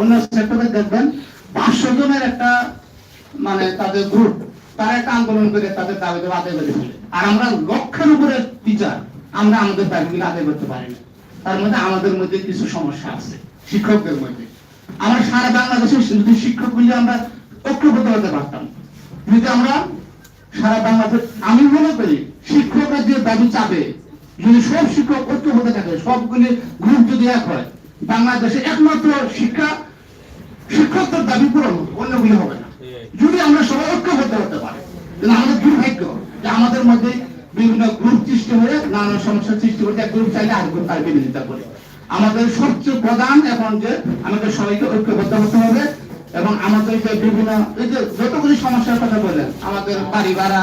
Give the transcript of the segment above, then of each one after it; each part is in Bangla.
অন্য সেক্টরে দেখবেন পাঁচশো জনের একটা মানে তাদের গ্রুপ তারা একটা আন্দোলন করে তাদের দাবি দেওয়া আদায় করে ফেলে আর আমরা লক্ষের উপরে টিচার আমরা আমাদের দাবিগুলো আদায় করতে পারি না। তার মধ্যে আমাদের মধ্যে কিছু সমস্যা আছে, শিক্ষকদের মধ্যে। আমরা সারা বাংলাদেশে যদি শিক্ষক মিলে আমরা ঐক্যবদ্ধ হতে পারতাম। যদি আমরা সারা বাংলাদেশ, আমি মনে করি শিক্ষকরা যে দাবি চাবে, যদি সব শিক্ষক ঐক্যবদ্ধ থাকে, সবগুলি গ্রুপ যদি এক হয়, বাংলাদেশে একমাত্র শিক্ষা শিক্ষকদের দাবি পূরণ হবে হবে না। যদি আমরা সবাই ঐক্যবদ্ধ হতে পারি কিন্তু আমাদের দুর্ভাগ্য যে আমাদের মধ্যে বিভিন্ন গ্রুপ সৃষ্টি হয়ে নানা সমস্যার সৃষ্টি গ্রুপ চাইলে আর গ্রুপ তার বিরোধিতা করে। আমাদের সবচেয়ে প্রধান এখন যে আমাদের সবাইকে ঐক্যবদ্ধ হতে হবে এবং আমাদের যে বিভিন্ন এই যে যতগুলি সমস্যার কথা বললেন, আমাদের বাড়ি ভাড়া,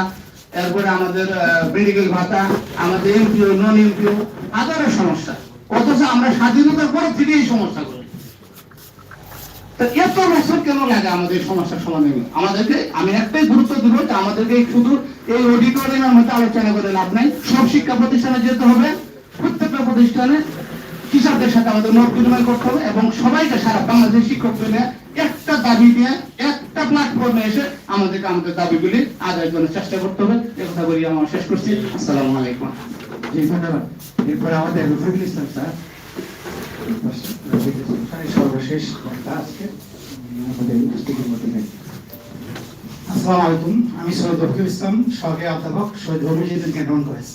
এরপরে আমাদের মেডিকেল ভাতা, আমাদের এমপিও নন এমপিও হাজারো সমস্যা। অথচ আমরা স্বাধীনতার পরে থেকে এই সমস্যাগুলো তো এত বছর কেন লাগে আমাদের সমস্যার সমাধানে আমাদেরকে, আমি একটাই গুরুত্ব দিব যে আমাদেরকে শুধু এই অডিটোরিয়ামের মধ্যে আলোচনা করে লাভ নাই। সব শিক্ষা প্রতিষ্ঠানে যেতে হবে, প্রত্যেকটা প্রতিষ্ঠানে টিচারদের সাথে আমাদের মত বিনিময় করতে হবে এবং সবাইকে সারা বাংলাদেশ শিক্ষক একটা দাবি নিয়ে একটা প্ল্যাটফর্মে এসে আমাদেরকে আমাদের দাবিগুলি আদায়ের জন্য চেষ্টা করতে হবে। এ কথা বলি, আমার শেষ করছি। আসসালামু আলাইকুম। জি, ধন্যবাদ। এরপরে আমাদের রফিকুল ইসলাম স্যার রফিকুল ইসলাম স্যার এই আমি সৈয়দ ইসলাম, সহকারী অধ্যাপক, সৈয়দ ক্যান্টন কলেজ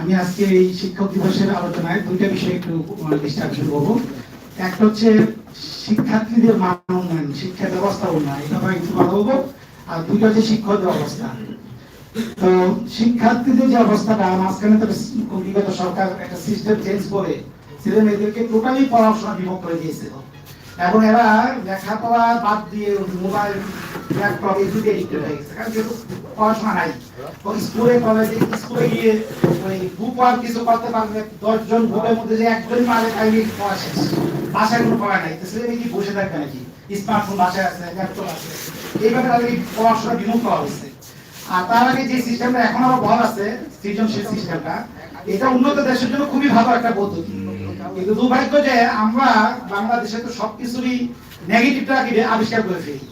আমি আজকে এই শিক্ষক দিবসের আলোচনায় দুইটা একটু করব। একটা হচ্ছে শিক্ষার্থীদের মান উন্নয়ন শিক্ষা ব্যবস্থা উন্নয়ন, এটা একটু কথা বলব। আর দুইটা হচ্ছে শিক্ষকদের অবস্থা। তো শিক্ষার্থীদের যে অবস্থাটা, মাঝখানে তো বিগত সরকার একটা সিস্টেম চেঞ্জ করে ছেলে মেয়েদেরকে টোটালি পড়াশোনা বিমুখ করে দিয়েছিল এখন এরা লেখাপড়া বাদ দিয়ে মোবাইল ল্যাপটপ এই এডিক্টেড হয়ে গেছে। কারণ যেহেতু পড়াশোনা নাই ও স্কুলে কলেজে স্কুলে গিয়ে ওই গ্রুপ ওয়ার্ক কিছু করতে পারবে দশজন গ্রুপের মধ্যে যে একজনই পারে খাইলে পড়া শেষ। বাসায় কোনো পড়া নাই। তো ছেলে কি বসে থাকবে নাকি? স্মার্টফোন বাসায় আছে ল্যাপটপ আছে। এইভাবে তাদের পড়াশোনা বিমুখ করা হয়েছে। আর তার আগে যে সিস্টেমটা এখন আরও বল আছে, সৃজনশীল সিস্টেমটা এটা উন্নত দেশের জন্য খুবই ভালো একটা পদ্ধতি। কিন্তু দুর্ভাগ্য যে আমরা বাংলাদেশে তো সবকিছুরই নেগেটিভটা আবিষ্কার করে ফেলি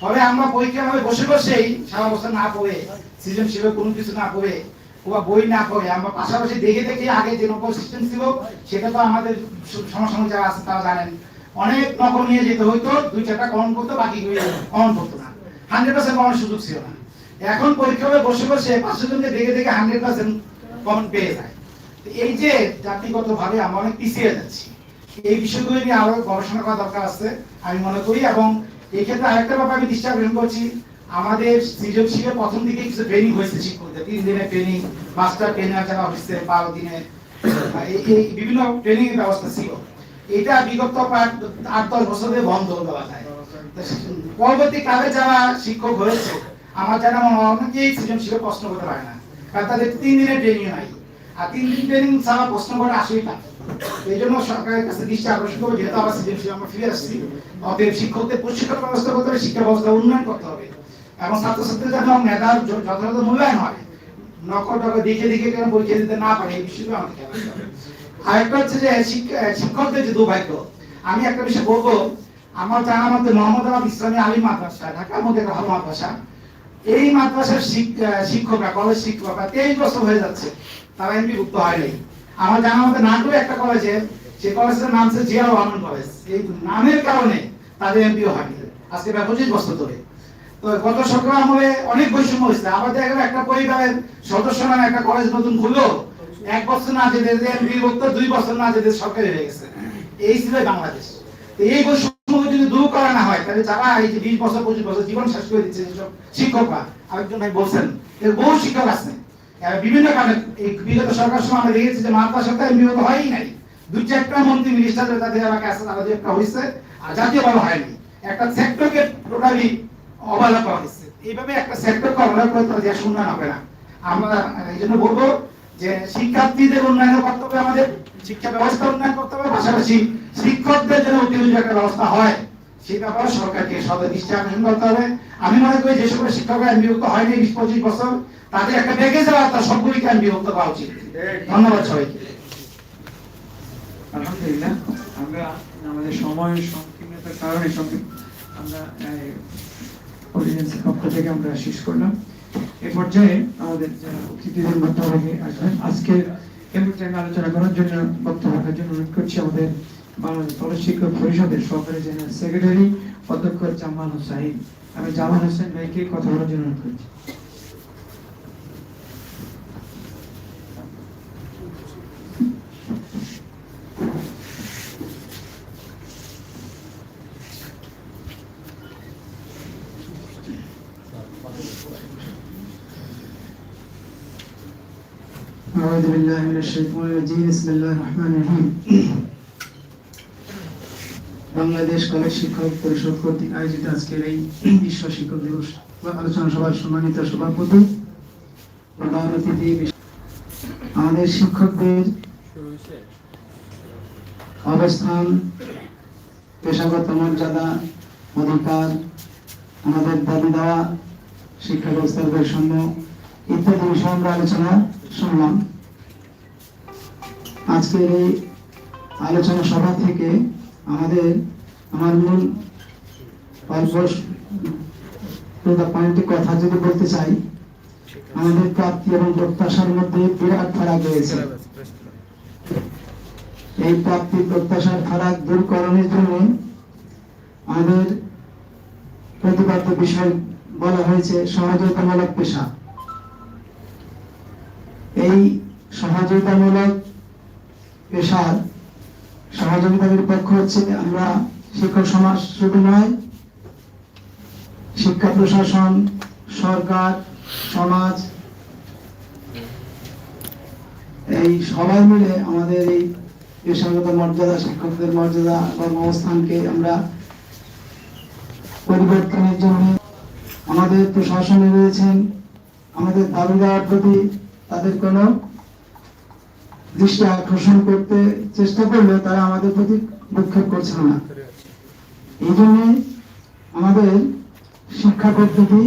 ফলে আমরা পরীক্ষা ভাবে বসে বসেই সারা বছর না পড়ে সৃজনশীল কোনো কিছু না পড়ে বা বই না পড়ে, আমরা পাশাপাশি দেখে দেখে আগে যে নকল সিস্টেম ছিল, সেটা তো আমাদের সমসাময়িক যারা আছে তারা জানেন। অনেক নকল নিয়ে যেতে হইতো, দুই চারটা কমন করতো বাকি কমন করতো না। হান্ড্রেড পার্সেন্ট কমন সুযোগ ছিল না। এখন পরীক্ষা হলে বসে বসে পাঁচশো জনকে দেখে দেখে হান্ড্রেড পার্সেন্ট কমন পেয়ে যায়। এই যে জাতিগত ভাবে আমরা অনেক পিছিয়ে যাচ্ছি, এই বিষয়গুলো নিয়ে আরও গবেষণা করা দরকার আছে, আমি মনে করি। এবং এই ক্ষেত্রে আরেকটা ব্যাপার আমি দৃষ্টি আকর্ষণ করছি, আমাদের সৃজনশীলে প্রথম দিকে কিছু ট্রেনিং হয়েছে শিক্ষকদের তিন দিনের ট্রেনিং মাস্টার ট্রেনার যারা হচ্ছে বারো দিনে এই বিভিন্ন ট্রেনিং এর ব্যবস্থা ছিল। এটা বিগত আট, দশ বছর ধরে বন্ধ দেওয়া যায়। পরবর্তীকালে যারা শিক্ষক হয়েছে, আমার যারা মনে হয় অনেকেই সৃজনশীল প্রশ্ন করতে পারে না, কারণ তাদের তিন দিনের ট্রেনিং নাই। আর তিন প্রশ্ন আসেই না। এই জন্য সরকারের কাছে দৃষ্টি আকর্ষণ করব যেহেতু আবার সৃজনশীল আমরা ফিরে আসছি শিক্ষকদের প্রশিক্ষণ ব্যবস্থা করতে হবে, শিক্ষা ব্যবস্থা উন্নয়ন করতে হবে। এবং মেধার যথাযথ মূল্যায়ন হয়। নকল দেখে দেখে যেন পরীক্ষা দিতে না পারে, এই। আরেকটা হচ্ছে যে শিক্ষকদের যে দুর্ভাগ্য, আমি একটা বিষয় বলব, আমার জানা মতে মোহাম্মদ ইসলামী আলী মাদ্রাসা, ঢাকার মধ্যে ভালো মাদ্রাসা। এই মাদ্রাসার শিক্ষকরা, কলেজ শিক্ষকরা তেইশ বছর হয়ে যাচ্ছে। তারা এমপিভুক্ত হয়নি। আমার জানা একটা সে কলেজের নাম জিয়া রহমান কলেজ এই নামের কারণে তাদের হয়নি। আজকে বছর তো গত সরকার আমলে অনেক বৈষম্য হয়েছে। আবার দেখা গেল একটা পরিবারের সদস্য নামে একটা কলেজ নতুন খুললো। এক বছর না যেতে দুই বছর না যেতে সরকারি হয়ে গেছে। এই ছিল বাংলাদেশ। এই বৈষম্য যদি দূর করা না হয়, তাহলে যারা এই যে বিশ বছর, পঁচিশ বছর জীবন শেষ করে দিচ্ছে যেসব শিক্ষকরা, আরেকজন ভাই বলছেন, এর বহু শিক্ষক আছে। বিভিন্ন কারণে বিগত সরকার সময় আমরা দেখেছি যে মাদ্রাসাটা এমপি মতো হয়ই নাই। দুই চারটা মন্ত্রী মিনিস্টার তাদের আছে তারা দিয়ে একটা হয়েছে, আর জাতীয় ভাবে হয়নি। একটা সেক্টরকে টোটালি অবহেলা করা হয়েছে। এইভাবে একটা সেক্টরকে অবহেলা করে তারা দেশ উন্নয়ন হবে না। আমরা এই জন্য বলব যে শিক্ষার্থীদের উন্নয়ন করতে হবে আমাদের শিক্ষা ব্যবস্থা উন্নয়ন করতে হবে, পাশাপাশি শিক্ষকদের জন্য অতিরিক্ত একটা ব্যবস্থা হয়। ব্যাপারে সরকারকে সদয় দৃষ্টি আকর্ষণ করতে হবে। আমি মনে করি যে সকল শিক্ষকরা বিভক্ত হয়নি বিশ পঁচিশ বছর। তাদের একটা প্যাকেজ দেওয়া তার সবগুলিকে বিভক্ত করা উচিত। ধন্যবাদ সবাইকে। আলহামদুলিল্লাহ। আমরা আমাদের সময় সংকীর্ণ ব্যস্ততার কারণে আমরা পক্ষ থেকে আমরা শেষ করলাম। এ পর্যায়ে আমাদের অতিথিদের বক্তব্য আসবেন, আজকের এ পর্যায়ে আলোচনা করার জন্য বক্তব্য রাখার জন্য অনুরোধ করছি। আমাদের বাংলাদেশ কলেজ শিক্ষক পরিষদের সহকারী জেনারেল সেক্রেটারি অধ্যক্ষ জামাল হোসাইন আমি জামাল হোসেন ভাইকে কথা বলার জন্য অনুরোধ করছি أعوذ بالله من الشيطان الرجيم بسم الله الرحمن الرحيم বাংলাদেশ কলেজ শিক্ষক পরিষদ কর্তৃক আয়োজিত আজকের এই বিশ্ব শিক্ষক দিবস আলোচনা সভার সম্মানিত সভাপতি প্রধান অতিথি আমাদের শিক্ষকদের অবস্থান, পেশাগত মর্যাদা, অধিকার, আমাদের দাবি দেওয়া, শিক্ষা ব্যবস্থার বৈষম্য ইত্যাদি বিষয়ে আমরা আলোচনা শুনলাম। আজকের এই আলোচনা সভা থেকে আমাদের, আমার মূল কথা যদি বলতে চাই, আমাদের প্রাপ্তি এবং প্রত্যাশার মধ্যে বিরাট ফারাক রয়েছে। এই প্রাপ্তি, প্রত্যাশার ফারাক দূরকরণের জন্য আমাদের প্রতিপাদ্য বিষয় বলা হয়েছে সহযোগিতামূলক পেশা। এই সহযোগিতামূলক পেশার সহযোগিতার পক্ষ হচ্ছে আমরা শিক্ষক সমাজ শুধু নয়, শিক্ষা প্রশাসন, সরকার, সমাজ, এই সবাই মিলে আমাদের এই পেশাগত মর্যাদা, শিক্ষকদের মর্যাদা, কর্মস্থানকে আমরা পরিবর্তনের জন্য আমাদের প্রশাসনে রয়েছেন। আমাদের দাবি দেওয়ার প্রতি তাদের কোনো দৃষ্টি আকর্ষণ করতে চেষ্টা করলে তারা আমাদের প্রতি ভূক্ষেপ করছে না। এই আমাদের শিক্ষা পদ্ধতি